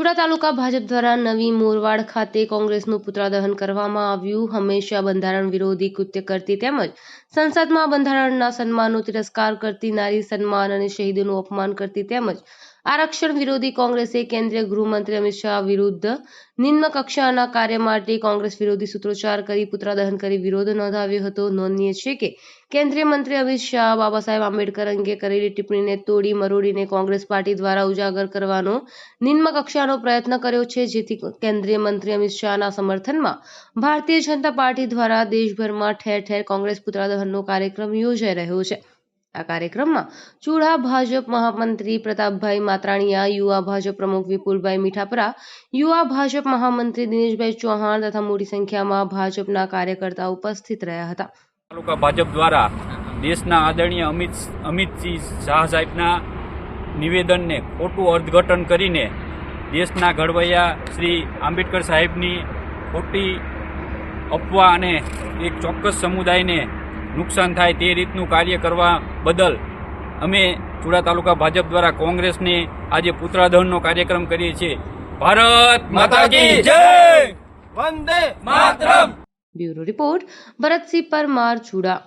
તાલુકા ભાજપ દ્વારા નવી મોરવાડ ખાતે કોંગ્રેસનું પુતળાદહન કરવામાં આવ્યું. હંમેશા બંધારણ વિરોધી કૃત્ય કરતી તેમજ સંસદમાં બંધારણના સન્માનનો તિરસ્કાર કરતી નારી સન્માન અને શહીદોનું અપમાન કરતી તેમજ આરક્ષણ વિરોધી કોંગ્રેસે કેન્દ્રીય ગૃહમંત્રી અમિત શાહ વિરુદ્ધ નિમ્ન કક્ષાના કાર્ય માટે કોંગ્રેસ વિરોધી સૂત્રોચ્ચાર કરી પુત્રાદહન કરી વિરોધ નોંધાવ્યો હતો. નોંધનીય છે કે કેન્દ્રીય મંત્રી અમિત શાહ બાબા સાહેબ આંબેડકર અંગે કરેલી ટિપ્પણીને તોડી મરોડીને કોંગ્રેસ પાર્ટી દ્વારા ઉજાગર કરવાનો નિમ્ન કક્ષાનો પ્રયત્ન કર્યો છે, જેથી કેન્દ્રીય મંત્રી અમિત શાહના સમર્થનમાં ભારતીય જનતા પાર્ટી દ્વારા દેશભરમાં ઠેર ઠેર કોંગ્રેસ પુત્રાદહનનો કાર્યક્રમ યોજાઈ રહ્યો છે. આ કાર્યક્રમમાં ચૂડા ભાજપ મહામંત્રી પ્રતાપભાઈ માત્રાણીયા, યુવા ભાજપ પ્રમુખ વિપુલભાઈ મીઠાપરા, યુવા ભાજપ મહામંત્રી દિનેશભાઈ ચૌહાણ તથા મોટી સંખ્યામાં ભાજપના કાર્યકર્તા ઉપસ્થિત રહ્યા હતા. તાલુકા ભાજપ દ્વારા દેશના આદરણીય અમિત અમિતસિંહ શાહ સાહેબના નિવેદનને ખોટું અર્થઘટન કરીને દેશના ઘડવૈયા શ્રી આંબેડકર સાહેબની ખોટી અફવા અને એક ચોક્કસ સમુદાયને નુકસાન થાય તે રીતનું કાર્ય કરવા બદલ અમે ચુડા તાલુકા ભાજપ દ્વારા કોંગ્રેસને આજે પુતળાદહનનો કાર્યક્રમ કરીએ છીએ. ભારત માતા કી જય! વંદે માતરમ! Bureau report Bharatsinh Parmar Chuda.